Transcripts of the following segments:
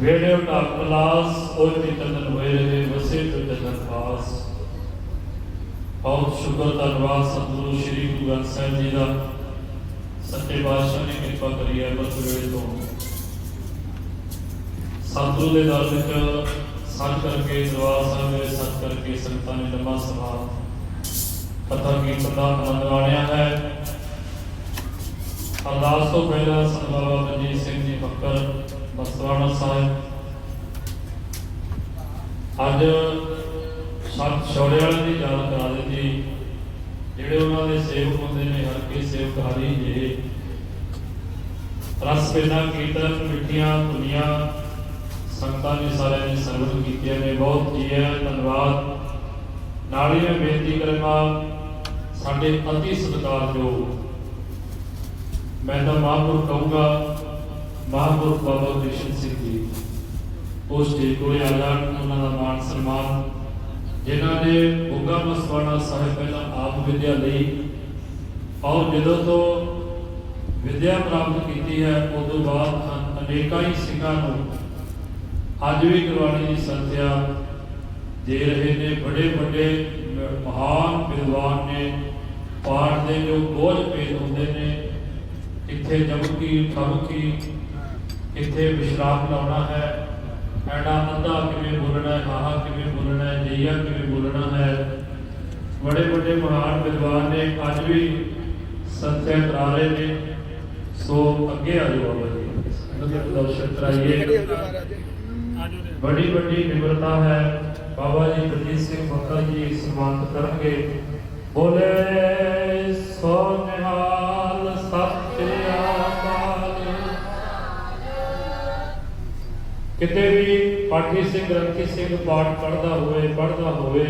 ਵੇੜੇ ਉਟਾ ਕਲਾਸ ਓਏ ਤੇ ਚੰਦਨ ਹੋਏ ਰਹੇ ਵਸੇ ਤੇ ਬਹੁਤ ਸ਼ੁਕਰ ਧੰਨਵਾਦ ਸਤਿਗੁਰੂ ਸ੍ਰੀ ਗੁਰੂ ਗ੍ਰੰਥ ਸਾਹਿਬ ਜੀ ਦਾ। ਸੱਚੇ ਪਾਤਸ਼ਾਹ ਨੇ ਕਿਰਪਾ ਕਰੀ ਹੈ ਬਸ ਵੇਲੇ ਤੋਂ। ਸਤਿਗੁਰੂ ਦੇ ਦਰ ਵਿੱਚ ਸੱਚ ਕਰਕੇ ਦਰਬਾਰ ਸਾਹਿਬ ਦੇ ਸੱਚ ਕਰਕੇ ਸੰਗਤਾਂ ਨੇ ਲੰਮਾ ਸਮਾਂ ਕਥਾ ਕੀਰਤਨ ਦਾ ਆਨੰਦ ਮਾਣਿਆ ਹੈ। ਅਰਦਾਸ ਤੋਂ ਪਹਿਲਾਂ ਸੰਤ ਬਾਬਾ ਜੀ ਬਸਵਾਣਾ ਸਾਹਿਬ ਅੱਜ ਸਤ ਛੋੜੇ ਵਾਲੇ ਦੀ ਯਾਦ ਕਰਾ ਦਿੱਤੀ। ਜਿਹੜੇ ਉਹਨਾਂ ਦੇ ਸੇਵਕ ਹੁੰਦੇ ਨੇ, ਹਰ ਕੇ ਸੇਵਕ ਹਰੀ ਜੇ ਰਸ ਪੇਨਾ ਕੀਰਤਨ, ਮਿੱਠੀਆਂ ਦੁਨੀਆਂ ਸੰਗਤਾਂ ਨੇ ਸਾਰਿਆਂ ਨੇ ਸਰਵਣ ਕੀਤੀਆਂ ਨੇ। ਬਹੁਤ ਜੀ ਹੈ ਧੰਨਵਾਦ। ਨਾਲ ਹੀ ਮੈਂ ਬੇਨਤੀ ਕਰਾਂਗਾ, ਸਾਡੇ ਅਤੀ ਸਤਿਕਾਰਯੋਗ। ਮੈਂ ਤਾਂ ਮਹਾਂਪੁਰ ਕਹੂੰਗਾ ਮਹਾਂਪੁਰ ਬਾਬਾ ਕ੍ਰਿਸ਼ਨ ਸਿੰਘ ਜੀ। ਉਸ ਦੇ ਕੋਲੇ ਆ ਜਾਣ ਉਹਨਾਂ ਦਾ ਮਾਨ ਸਨਮਾਨ, ਜਿਨ੍ਹਾਂ ਨੇ ਬੁੱਗਾ ਮਸਵਾਣਾ ਸਾਹਿਬ ਪਹਿਲਾਂ ਆਪ ਵਿਦਿਆ ਲਈ ਔਰ ਜਦੋਂ ਤੋਂ ਵਿਦਿਆ ਪ੍ਰਾਪਤ ਕੀਤੀ ਹੈ, ਉਦੋਂ ਬਾਅਦ ਅਨੇਕਾਂ ਹੀ ਸਿੰਘਾਂ ਨੂੰ ਅੱਜ ਵੀ ਗੁਰਬਾਣੀ ਦੀ ਸੰਥਿਆ ਦੇ ਰਹੇ ਨੇ। ਬੜੇ ਵੱਡੇ ਮਹਾਨ ਵਿਦਵਾਨ ਨੇ, ਪਾਠ ਦੇ ਜੋ ਬੋਝ ਪੇਦ ਹੁੰਦੇ ਨੇ, ਇੱਥੇ ਜਮਕੀ ਠਮਕੀ ਕਿੱਥੇ ਵਿਸ਼ਰਾਮ ਲਾਉਣਾ ਹੈ ਐਡਾ ਅੱਧਾ ਕਿਵੇਂ ਬੋਲਣਾ ਹੈ ਹਾਹਾ ਕਿਵੇਂ ਬੋਲਣਾ ਹੈ ਜਈਆ ਕਿਵੇਂ ਬੋਲਣਾ ਹੈ ਬੜੇ ਵੱਡੇ ਮਹਾਨ ਵਿਦਵਾਨ ਨੇ ਅੱਜ ਵੀ ਸੰਥਿਆ ਕਰਾ ਰਹੇ ਨੇ ਸੋ ਅੱਗੇ ਆ ਜਾਓ ਬਾਬਾ ਜੀ ਸੰਗਤ ਦੇ ਦਰਸ਼ਨ ਕਰਾਈਏ ਬੜੀ ਵੱਡੀ ਨਿਮਰਤਾ ਹੈ ਬਾਬਾ ਜੀ ਬਲਜੀਤ ਸਿੰਘ ਬੱਕਰ ਜੀ ਸਨਮਾਨਿਤ ਕਰਨਗੇ ਬੋਲੇ ਸੋ ਨਿਹਾਲ ਕਿਤੇ ਵੀ ਪਾਠੀ ਸਿੰਘ ਗ੍ਰੰਥੀ ਸਿੰਘ ਪਾਠ ਪੜਦਾ ਹੋਵੇ ਪੜਦਾ ਹੋਵੇ,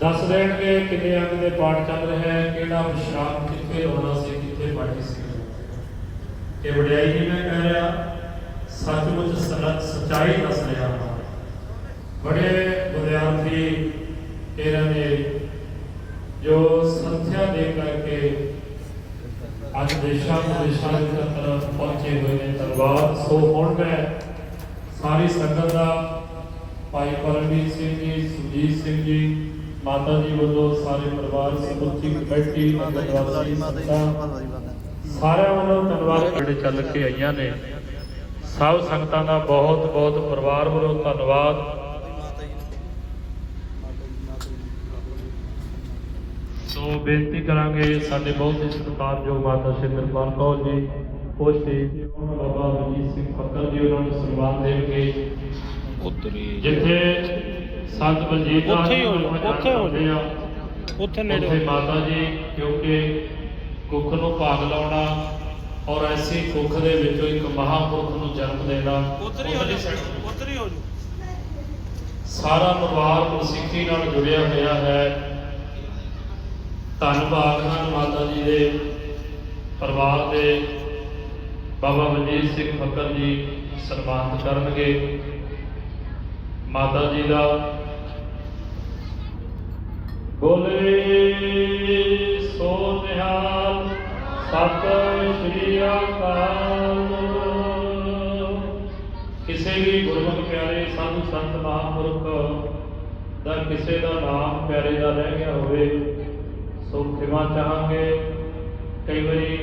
ਦੱਸ ਦੇਣਗੇ ਕਿੰਨੇ ਅੰਗ ਦੇ ਪਾਠ ਚੱਲ ਰਿਹਾ ਹੈ, ਕਿਹੜਾ ਵਿਸ਼ਰਾਮ ਕਿੱਥੇ ਹੋਣਾ ਸੀ, ਕਿੱਥੇ ਪਾਠੀ ਸਿੰਘ ਇਹ ਵਡਿਆਈ ਨਹੀਂ ਮੈਂ ਕਹਿ ਰਿਹਾ, ਸੱਚਮੁੱਚ ਸੱਚਾਈ ਦੱਸ ਰਿਹਾ ਹਾਂ। ਬੜੇ ਵਿਦਿਆਰਥੀ ਇਹਨਾਂ ਨੇ ਜੋ ਸੰਥਿਆ ਦੇ ਕਰਕੇ ਦੇਸ਼ਾਂ ਵਿਦੇਸ਼ਾਂ ਦੇ ਅੰਦਰ ਪਹੁੰਚੇ ਹੋਏ ਨੇ ਧੰਨਵਾਦ। ਸੋ ਹੁਣ ਮੈਂ ਸਾਰੀ ਸੰਗਤ ਦਾ ਭਾਈ ਪਰਮਜੀਤ ਸਿੰਘ ਜੀ ਸੁਜੀਤ ਸਿੰਘ ਜੀ, ਮਾਤਾ ਜੀ ਵੱਲੋਂ ਸਾਰੇ ਪਰਿਵਾਰ ਸਮੁੱਚੀ ਕਮੇਟੀ, ਨਗਰਵਾਸੀ ਸੰਗਤਾਂ, ਸਾਰਿਆਂ ਵੱਲੋਂ ਧੰਨਵਾਦ ਜਿਹੜੇ ਚੱਲ ਕੇ ਆਈਆਂ ਨੇ। ਸਭ ਸੰਗਤਾਂ ਦਾ ਬਹੁਤ ਬਹੁਤ ਪਰਿਵਾਰ ਵੱਲੋਂ ਧੰਨਵਾਦ। ਸੋ ਬੇਨਤੀ ਕਰਾਂਗੇ ਸਾਡੇ ਬਹੁਤ ਹੀ ਸਤਿਕਾਰਯੋਗ ਮਾਤਾ ਸ਼ਿੰਦਰਪਾਲ ਕੌਰ ਜੀ ਉਹ ਸਟੇਜ ਬਾਬਾ ਮਨਜੀਤ ਸਿੰਘ ਫੱਕਰ ਜੀ ਉਹਨਾਂ ਨੂੰ ਸਨਮਾਨ ਦੇਣਗੇ। ਉੱਤਰੀ ਜਿੱਥੇ ਸੰਤ ਬਲਜੀਤ ਦਾਸ ਉੱਥੇ ਹੀ ਹੋ ਜੀ ਉੱਥੇ। ਉੱਥੇ ਨੇੜੇ ਉੱਥੇ ਮਾਤਾ ਜੀ ਕਿਉਂਕਿ ਕੁੱਖ ਨੂੰ ਭਾਗ ਲਾਉਣਾ ਔਰ ਐਸੀ ਕੁੱਖ ਦੇ ਵਿੱਚੋਂ ਇੱਕ ਮਹਾਪੁਰਖ ਨੂੰ ਜਨਮ ਦੇਣਾ ਉੱਤਰੀ ਹੋ side ਉੱਤਰੀ ਹੋ ਜਾਓ ਸਾਰਾ ਪਰਿਵਾਰ ਗੁਰਸਿੱਖੀ ਨਾਲ ਜੁੜਿਆ ਹੋਇਆ ਹੈ। ਧੰਨਵਾਦ ਹਨ ਮਾਤਾ ਜੀ ਦੇ ਪਰਿਵਾਰ ਦੇ ਬਾਬਾ ਮਨਜੀਤ ਸਿੰਘ ਫੱਕਰ ਜੀ ਸਨਮਾਨਿਤ ਕਰਨਗੇ। ਮਾਤਾ ਜੀ ਦਾ ਬੋਲੇ ਸੋ ਨਿਹਾਲ ਸਤਿ ਸ਼੍ਰੀ ਅਕਾਲ ਕਿਸੇ ਵੀ ਗੁਰਮੁਖ ਪਿਆਰੇ ਸਾਧੂ ਸੰਤ ਮਹਾਂਪੁਰਖ ਦਾ ਕਿਸੇ ਦਾ ਨਾਮ ਪਿਆਰੇ ਦਾ ਰਹਿ ਗਿਆ ਹੋਵੇ ਸੋ ਖਿਮਾ ਚਾਹਾਂਗੇ ਕਈ ਵਾਰੀ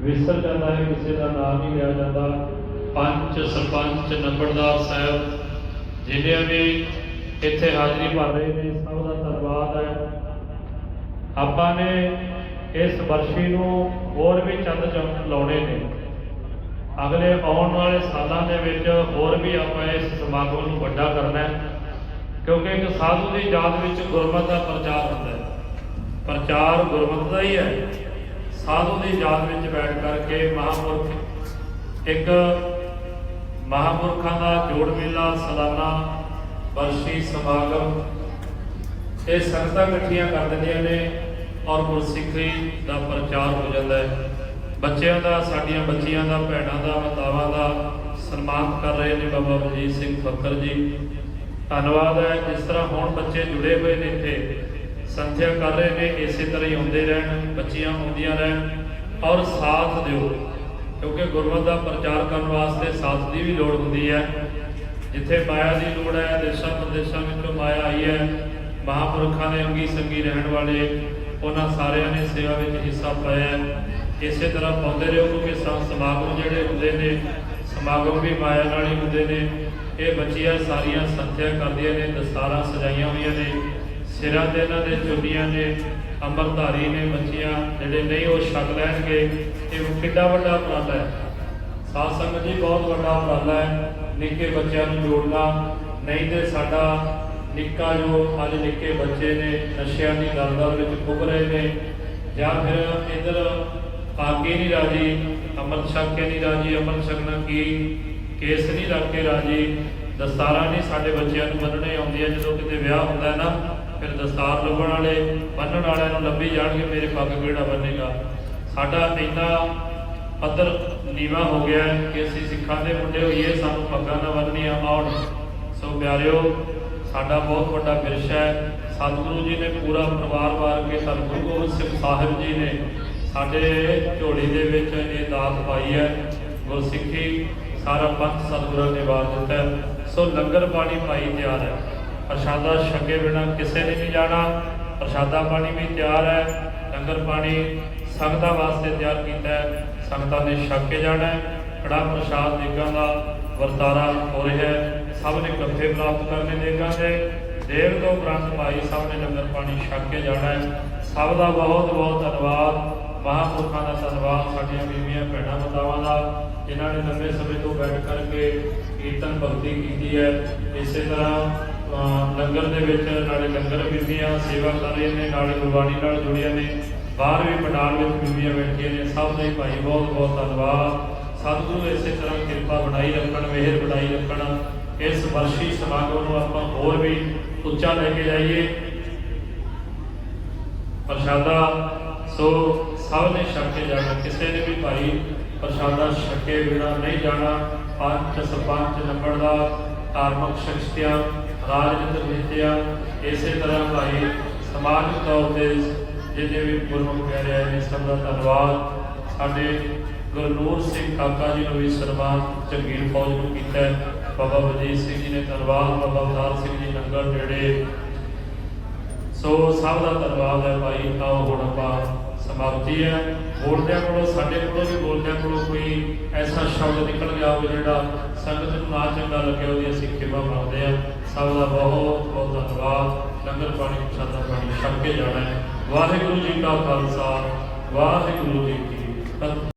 ਵਿਸਰ ਜਾਂਦਾ ਹੈ, ਕਿਸੇ ਦਾ ਨਾਮ ਨਹੀਂ ਲਿਆ ਜਾਂਦਾ। ਪੰਚ ਸਰਪੰਚ ਨੰਬਰਦਾਰ ਸਾਹਿਬ ਜਿਹੜੇ ਵੀ ਇੱਥੇ ਹਾਜ਼ਰੀ ਭਰ ਰਹੇ ਨੇ, ਸਭ ਦਾ ਧੰਨਵਾਦ ਹੈ। ਆਪਾਂ ਨੇ ਇਸ ਵਰਸ਼ੀ ਨੂੰ ਹੋਰ ਵੀ ਚੰਦ ਚਮਕ ਲਾਉਣੇ ਨੇ। ਅਗਲੇ ਆਉਣ ਵਾਲੇ ਸਾਲਾਂ ਦੇ ਵਿੱਚ ਹੋਰ ਵੀ ਆਪਾਂ ਇਸ ਸਮਾਗਮ ਨੂੰ ਵੱਡਾ ਕਰਨਾ ਹੈ, ਕਿਉਂਕਿ ਇੱਕ ਸਾਧੂ ਦੀ ਯਾਦ ਵਿੱਚ ਗੁਰਮਤਿ ਦਾ ਪ੍ਰਚਾਰ ਹੁੰਦਾ ਹੈ। ਪ੍ਰਚਾਰ ਗੁਰਮਤਿ ਦਾ ਹੀ ਹੈ। ਸਾਧੂ ਦੀ ਯਾਦ ਵਿੱਚ ਬੈਠ ਕਰਕੇ ਮਹਾਂਪੁਰਖ ਇੱਕ ਮਹਾਂਪੁਰਖਾਂ ਦਾ ਜੋੜ ਮੇਲਾ, ਸਾਲਾਨਾ ਵਰਸ਼ੀ ਸਮਾਗਮ, ਇਹ ਸੰਗਤਾਂ ਇਕੱਠੀਆਂ ਕਰ ਦਿੰਦੀਆਂ ਨੇ ਔਰ ਗੁਰਸਿੱਖੀ ਦਾ ਪ੍ਰਚਾਰ ਹੋ ਜਾਂਦਾ ਹੈ। ਬੱਚਿਆਂ ਦਾ, ਸਾਡੀਆਂ ਬੱਚੀਆਂ ਦਾ, ਭੈਣਾਂ ਦਾ, ਮਾਤਾਵਾਂ ਦਾ ਸਨਮਾਨ ਕਰ ਰਹੇ ਨੇ ਬਾਬਾ ਬਲਜੀਤ ਸਿੰਘ ਫੱਕਰ ਜੀ। ਧੰਨਵਾਦ ਹੈ। ਜਿਸ ਤਰ੍ਹਾਂ ਹੁਣ ਬੱਚੇ ਜੁੜੇ ਹੋਏ ਨੇ ਇੱਥੇ ਸੰਥਿਆ ਕਰ ਰਹੇ ਨੇ, ਇਸੇ ਤਰ੍ਹਾਂ ਹੀ ਆਉਂਦੇ ਰਹਿਣ, ਬੱਚੀਆਂ ਆਉਂਦੀਆਂ ਰਹਿਣ, ਔਰ ਸਾਥ ਦਿਓ। ਕਿਉਂਕਿ ਗੁਰਮਤਿ ਦਾ ਪ੍ਰਚਾਰ ਕਰਨ ਵਾਸਤੇ ਸਾਥ ਦੀ ਵੀ ਲੋੜ ਹੁੰਦੀ ਹੈ। ਜਿੱਥੇ ਮਾਇਆ ਦੀ ਲੋੜ ਹੈ, ਦੇਸ਼ਾਂ ਪ੍ਰਦੇਸ਼ਾਂ ਵਿੱਚੋਂ ਮਾਇਆ ਆਈ ਹੈ, ਮਹਾਂਪੁਰਖਾਂ ਦੇ ਅੰਗੀ ਸੰਗੀ ਰਹਿਣ ਵਾਲੇ, ਉਹਨਾਂ ਸਾਰਿਆਂ ਨੇ ਸੇਵਾ ਵਿੱਚ ਹਿੱਸਾ ਪਾਇਆ ਇਸੇ ਤਰ੍ਹਾਂ ਪਾਉਂਦੇ ਰਹੋ, ਕਿਉਂਕਿ ਸਮਾਗਮ ਜਿਹੜੇ ਹੁੰਦੇ ਨੇ, ਸਮਾਗਮ ਵੀ ਮਾਇਆ ਨਾਲ ਹੀ ਹੁੰਦੇ ਨੇ। ਇਹ ਬੱਚੀਆਂ ਸਾਰੀਆਂ ਸੰਥਿਆ ਕਰਦੀਆਂ ਨੇ, ਦਸਤਾਰਾਂ ਸਜਾਈਆਂ ਹੋਈਆਂ ਨੇ। ਸਿਰਾਂ ਤੇ ਇਹਨਾਂ ਦੇ ਚੁੰਨੀਆਂ ਨੇ ਅੰਮ੍ਰਿਤਧਾਰੀ ਨੇ ਬੱਚੀਆਂ ਜਿਹੜੇ ਨਹੀਂ ਉਹ ਛਕ ਲੈਣਗੇ, ਇਹ ਕਿੱਡਾ ਵੱਡਾ ਉਪਰਾਲਾ ਹੈ। ਸਾਧ ਸੰਗਤ ਜੀ, ਬਹੁਤ ਵੱਡਾ ਉਪਰਾਲਾ ਹੈ। ਨਿੱਕੇ ਬੱਚਿਆਂ ਨੂੰ ਜੋੜਨਾ, ਨਹੀਂ ਤੇ ਸਾਡਾ ਨਿੱਕਾ ਜੋ ਅੱਜ ਨਿੱਕੇ ਬੱਚੇ ਨੇ, ਨਸ਼ਿਆਂ ਦੀ ਦਲਦਲ ਵਿੱਚ ਖੁੱਭ ਰਹੇ ਨੇ, ਜਾਂ ਫਿਰ ਇਧਰ ਆਗੇ ਨਹੀਂ ਰਾਜੀ ਅੰਮ੍ਰਿਤ ਛਕ ਕੇ ਨਹੀਂ ਰਾਜੀ ਅੰਮ੍ਰਿਤ ਛਕਣਾ ਕੀ ਕੇਸ ਨਹੀਂ ਰੱਖ ਕੇ ਰਾਜੀ, ਦਸਤਾਰਾਂ ਨਹੀਂ ਸਾਡੇ ਬੱਚਿਆਂ ਨੂੰ ਬੰਨਣੇ ਆਉਂਦੀਆਂ, ਜਦੋਂ ਕਿਤੇ ਵਿਆਹ ਹੁੰਦਾ ਹੈ ਨਾ ਫਿਰ ਦਸਤਾਰ ਲੱਭਣ ਵਾਲੇ, ਬੰਨਣ ਵਾਲਿਆਂ ਨੂੰ ਲੱਭੀ ਜਾਣਗੇ, ਮੇਰੇ ਪੱਗ ਕਿਹੜਾ ਬੰਨੇਗਾ? ਸਾਡਾ ਇੰਨਾ ਪੱਧਰ ਨੀਵਾ ਹੋ ਗਿਆ ਕਿ ਅਸੀਂ ਸਿੱਖਾਂ ਦੇ ਮੁੰਡੇ ਹੋਈਏ, ਸਾਨੂੰ ਪੱਗਾਂ ਨਾ ਬੰਨ੍ਹਣੀਆਂ ਆਉਣ। ਸੋ ਪਿਆਰਿਓ, ਸਾਡਾ ਬਹੁਤ ਵੱਡਾ ਵਿਰਸਾ ਹੈ। ਸਤਿਗੁਰੂ ਜੀ ਨੇ ਪੂਰਾ ਪਰਿਵਾਰ ਵਾਰ ਕੇ ਧੰਨ ਗੁਰੂ ਗੋਬਿੰਦ ਸਿੰਘ ਸਾਹਿਬ ਜੀ ਨੇ ਸਾਡੇ ਝੋਲੀ ਦੇ ਵਿੱਚ ਇਹ ਦਾਤ ਪਾਈ ਹੈ। ਗੁਰਸਿੱਖੀ ਸਾਰਾ ਪੰਥ ਸਤਿਗੁਰਾਂ ਨੇ ਵਾਰ ਦਿੱਤਾ ਸੋ ਲੰਗਰ ਪਾਣੀ ਪਾਈ ਤਿਆਰ ਹੈ। ਪ੍ਰਸ਼ਾਦਾ ਛਕੇ ਬਿਨਾ ਕਿਸੇ ਨੇ ਨਹੀਂ ਜਾਣਾ। ਪ੍ਰਸ਼ਾਦਾ ਪਾਣੀ ਵੀ ਤਿਆਰ ਹੈ ਲੰਗਰ ਪਾਣੀ ਸੰਗਤਾਂ ਵਾਸਤੇ ਤਿਆਰ ਕੀਤਾ ਹੈ। ਸੰਗਤਾਂ ਨੇ ਛਕ ਕੇ ਜਾਣਾ ਹੈ। ਕੜਾ ਪ੍ਰਸ਼ਾਦ ਦੇਗਾਂ ਦਾ ਵਰਤਾਰਾ ਹੋ ਰਿਹਾ ਹੈ। ਸਭ ਨੇ ਇਕੱਠੇ ਪ੍ਰਾਪਤ ਕਰਨੇ ਦੇਗਾਂ ਦੇ। ਦੇਵ ਤੋਂ ਉਪਰੰਤ ਭਾਈ ਸਭ ਨੇ ਲੰਗਰ ਪਾਣੀ ਛਕ ਕੇ ਜਾਣਾ ਹੈ। ਸਭ ਦਾ ਬਹੁਤ ਬਹੁਤ ਧੰਨਵਾਦ। ਮਹਾਂਪੁਰਖਾਂ ਦਾ ਧੰਨਵਾਦ ਸਾਡੀਆਂ ਬੀਵੀਆਂ ਭੈਣਾਂ, ਮਾਤਾਵਾਂ ਦਾ, ਜਿਨ੍ਹਾਂ ਨੇ ਲੰਬੇ ਸਮੇਂ ਤੋਂ ਬੈਠ ਕਰਕੇ ਕੀਰਤਨ ਭਗਤੀ ਕੀਤੀ ਹੈ। ਇਸੇ ਤਰ੍ਹਾਂ ਲੰਗਰ ਦੇ ਵਿੱਚ ਨਾਲੇ ਲੰਗਰ ਬੀਬੀਆਂ ਸੇਵਾ ਕਰ ਰਹੀਆਂ ਨੇ, ਨਾਲੇ ਗੁਰਬਾਣੀ ਨਾਲ ਜੁੜੀਆਂ ਨੇ, ਬਾਹਰ ਵੀ ਪੰਡਾਲ ਵਿੱਚ ਬੀਬੀਆਂ ਬੈਠੀਆਂ ਨੇ, ਸਭ ਦਾ ਭਾਈ ਬਹੁਤ ਬਹੁਤ ਧੰਨਵਾਦ। ਸਤਿਗੁਰੂ ਇਸੇ ਤਰ੍ਹਾਂ ਕਿਰਪਾ ਬਣਾਈ ਰੱਖਣ, ਮਿਹਰ ਬਣਾਈ ਰੱਖਣ। ਇਸ ਵਰਸ਼ੀ ਸਮਾਗਮ ਨੂੰ ਆਪਾਂ ਹੋਰ ਵੀ ਉੱਚਾ ਲੈ ਕੇ ਜਾਈਏ। ਪ੍ਰਸ਼ਾਦਾ, ਸੋ ਸਭ ਨੇ ਛਕ ਕੇ ਜਾਣਾ, ਕਿਸੇ ਨੇ ਵੀ ਭਾਈ ਪ੍ਰਸ਼ਾਦਾ ਛਕੇ ਬਿਨਾ ਨਹੀਂ ਜਾਣਾ। ਪੰਜ ਸਰਪੰਚ ਨੰਬਰਦਾਰ ਧਾਰਮਿਕ ਸ਼ਖਸੀਅਤਾਂ ਰਾਜਨੀਤਿਕ ਵਿਦਿਆ ਇਸੇ ਤਰ੍ਹਾਂ ਭਾਈ ਸਮਾਜਿਕ ਤੌਰ ਤੇ ਜਿਹਦੇ ਵੀ ਗੁਰਮੁਖ ਕਹਿ ਰਹੇ ਨੇ ਸਭ ਦਾ ਧੰਨਵਾਦ। ਸਾਡੇ ਗੁਰਨੂਰ ਸਿੰਘ ਕਾਕਾ ਜੀ ਨੂੰ ਵੀ ਸਨਮਾਨ ਚੰਗੀਰ ਫੌਜ ਨੂੰ ਕੀਤਾ ਬਾਬਾ ਵਜੀਤ ਸਿੰਘ ਜੀ ਨੇ ਧੰਨਵਾਦ, ਬਾਬਾ ਅਵਤਾਰ ਸਿੰਘ ਜੀ ਨੰਗਲ ਨੇੜੇ। ਸੋ ਸਭ ਦਾ ਧੰਨਵਾਦ ਹੈ ਭਾਈ ਆਓ ਹੁਣ ਆਪਾਂ ਸਮਾਪਤੀ ਹੈ। ਬੋਲਦਿਆਂ ਕੋਲੋਂ, ਸਾਡੇ ਕੋਲੋਂ ਵੀ ਬੋਲਦਿਆਂ ਕੋਲੋਂ ਕੋਈ ਐਸਾ ਸ਼ਬਦ ਨਿਕਲ ਗਿਆ ਹੋਵੇ ਜਿਹੜਾ ਸੰਗਤ ਨੂੰ ਨਾ ਚੰਗਾ ਲੱਗਿਆ ਉਹਦੀ ਅਸੀਂ ਖਿਮਾ ਮੰਗਦੇ ਹਾਂ। ਸਭ ਦਾ ਬਹੁਤ ਬਹੁਤ ਧੰਨਵਾਦ। ਲੰਗਰ ਪਾਣੀ, ਪ੍ਰਸ਼ਾਦਾ ਪਾਣੀ ਛਕ ਕੇ ਜਾਣਾ ਹੈ। ਵਾਹਿਗੁਰੂ ਜੀ ਕਾ ਖਾਲਸਾ, ਵਾਹਿਗੁਰੂ ਜੀ ਕੀ ਫਤਿਹ।